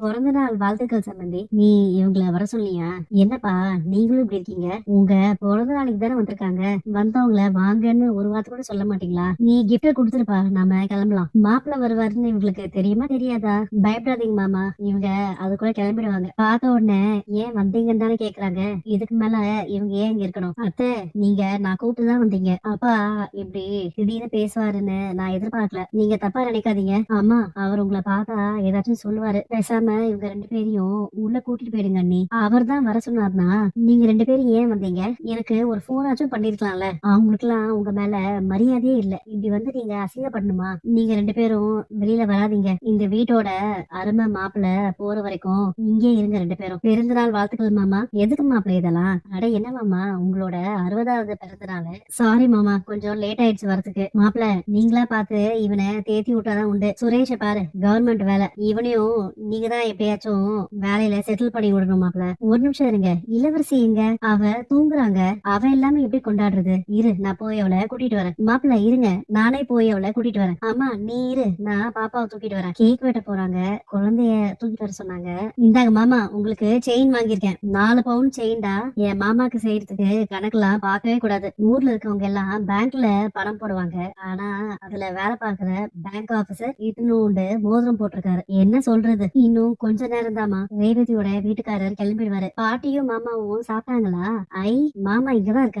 பிறந்த நாள் வாழ்த்துக்கள் சம்பந்தி. நீ இவங்கள வர சொல்லியா? என்னப்பா நீங்களும் இப்படி இருக்கீங்க? உங்க பிறந்த நாளைக்கு தானே வந்திருக்காங்க. வந்தவங்கள வாங்கன்னு ஒரு வார்த்தை கூட சொல்ல மாட்டீங்களா? நீ கிஃப்ட் கொடுத்துருப்பா நாம கிளம்பலாம். மாப்பிள்ள வருவாருன்னு இவங்களுக்கு தெரியுமா தெரியாதா? பயப்படாதீங்க மாமா. இவங்க அது கூட கிளம்பிடுவாங்க. பார்த்த உடனே ஏன் வந்தீங்கன்னு தானே கேக்குறாங்க. இதுக்கு மேல இவங்க ஏன் இங்க இருக்கணும்? அத்தை நீங்க நான் கூப்பிட்டு தான் வந்தீங்க. அப்பா இப்படி திடீர்னு பேசுவாருன்னு நான் எதிர்பார்க்கல. நீங்க தப்பா நினைக்காதீங்க. ஆமா அவர் உங்களை பார்த்தா ஏதாச்சும் சொல்லுவாரு. பேசாம இவங்க ரெண்டு பேரையும் உள்ள கூட்டிட்டு போயிடுங்க அண்ணி. அவர் தான் வர சொன்னார்னா நீங்க ரெண்டு பேரும் ஏன் வந்தீங்க? எனக்கு ஒரு போனாச்சும் பண்ணிருக்கலாம்ல. அவங்களுக்குலாம் உங்க மேல மரியாதையே இல்ல. இப்படி வந்து நீங்க அசிங்கப்படணுமா? நீங்க ரெண்டு பேரும் வெளியில வராதீங்க. இந்த வீட்டோட அருமை மாப்பிள்ள போற வரைக்கும் இங்கே இருங்க ரெண்டு பேரும். பிறந்த நாள் வாழ்த்துக்கள் மாமா. எதுக்கு மாப்பிள்ள இதெல்லாம்? அட என்ன மாமா? உங்களோட அறுபதாவது பிறந்த நாள். சாரி மாமா கொஞ்சம் லேட் ஆயிடுச்சு வரதுக்கு மாப்பிள்ள நீங்களா பார்த்து இவனை தேத்தி விட்டாதான் உண்டு. சுரேஷ பாரு கவர்மெண்ட் வேலை. இவனையும் நீங்க தான் எப்படியாச்சும் வேலையில செட்டில் பண்ணி விடணும் மாப்பிள்ள. ஒரு நிமிஷம் இருங்க. இளவரசி எங்க? அவ தூங்குறாங்க. அவ எல்லாமே எப்படி கொண்டாடுறது? இரு நான் போய் அவளை கூட்டிட்டு வரேன். மாப்பிள்ள இருங்க. நானே போய் அவளை கூட்டிட்டு வரேன். ஆமா நீ இரு. நான் பாப்பாவை தூக்கிட்டு வரேன். கேக் வெட்ட போறாங்க. குழந்தைய தூக்கிட்டு வர சொன்னாங்க. இந்தாங்க மாமா உங்களுக்கு செயின் வாங்கியிருக்கேன். நாலு பவுன் செயின்டா என் மாமாக்கு செய்யறதுக்கு கணக்கெல்லாம் பார்க்கவே கூடாது. ஊர்ல இருக்கவங்க எல்லாம் பேங்க்ல பணம் போடுவாங்க. ஆனா அதுல வேலை பாக்குற பேங்க் ஆபீசர் உண்டு மோதிரம் போட்டிருக்காரு. என்ன சொல்றது? இன்னும் இன்னும் கொஞ்ச நேரம் தாமா ரேவதியோட வீட்டுக்காரர் கிளம்பிடுவாரு. பாட்டியும் மாமாவும் சாப்பிட்டாங்களா? ஐ மாமா இங்கதான் இருக்காரு.